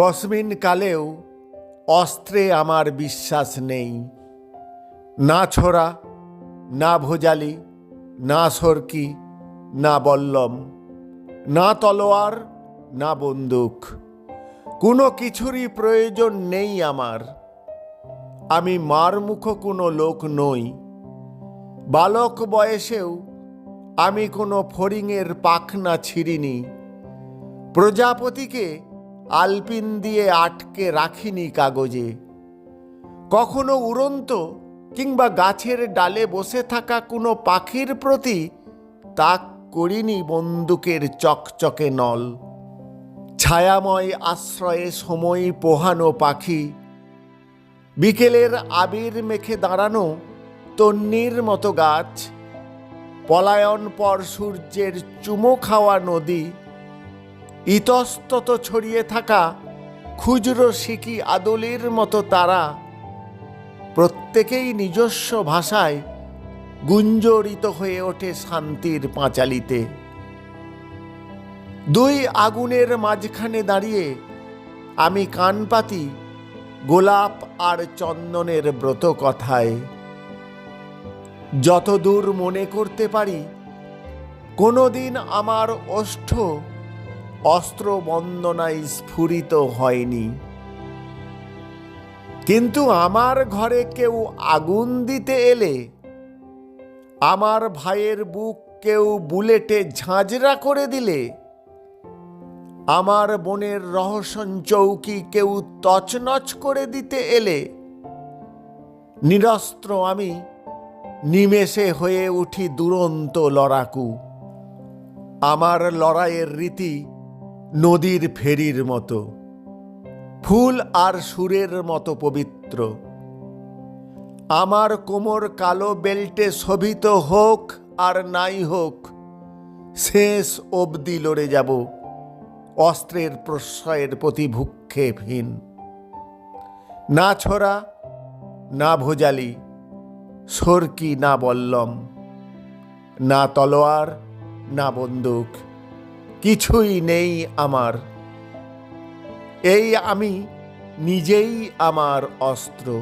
কসমিন কালেও অস্ত্রে আমার বিশ্বাস নেই। না ছোড়া, না ভোজালি, না সরকি, না বল্লম, না তলোয়ার, না বন্দুক। কোনো কিছুরই প্রয়োজন নেই আমার। আমি মারমুখ কোনো লোক নই। বালক বয়সেও আমি কোনো ফড়িংয়ের পাখনা ছিঁড়িনি। প্রজাপতিকে আলপিন দিয়ে আটকে রাখিনি কাগজে। কখনো উড়ন্ত কিংবা গাছের ডালে বসে থাকা কোনো পাখির প্রতি তাক করিনি বন্দুকের চকচকে নল। ছায়াময় আশ্রয়ে সময় পোহানো পাখি। বিকেলের আবির মেখে দাঁড়ানো তন্নির মতো গাছ। পলায়ন পর সূর্যের চুমো খাওয়া নদী। ইতস্তত ছড়িয়ে থাকা খুচরো সিকি আদলের মতো তারা প্রত্যেকেই নিজস্ব ভাষায় গুঞ্জরিত হয়ে ওঠে শান্তির পাঁচালিতে। দুই আগুনের মাঝখানে দাঁড়িয়ে আমি কান পাতি গোলাপ আর চন্দনের ব্রত কথায়। যতদূর মনে করতে পারি, কোনোদিন আমার ওষ্ঠ অস্ত্র বন্দনায় স্ফুরিত হয়নি। কিন্তু আমার ঘরে কেউ আগুন দিতে এলে, আমার ভাইয়ের বুক কেউ বুলেটে ঝাঁঝরা করে দিলে, আমার বোনের রহস্যন চৌকি কেউ তছনছ করে দিতে এলে, নিরস্ত্র আমি নিমেষে হয়ে উঠি দুরন্ত লড়াকু। আমার লড়াইয়ের রীতি নদীর ফেরির মতো, ফুল আর সুরের মতো পবিত্র। আমার কোমর কালো বেল্টে শোভিত হোক আর নাই হোক, শেষ অবধি লড়ে যাব, অস্ত্রের প্রশ্রয়ের প্রতি ভূক্ষেপহীন না ছোড়া, না ভোজালি, সরকি না বল্লম, না তলোয়ার, না বন্দুক। কিছুই নেই আমার। এই আমি নিজেই আমার অস্ত্র।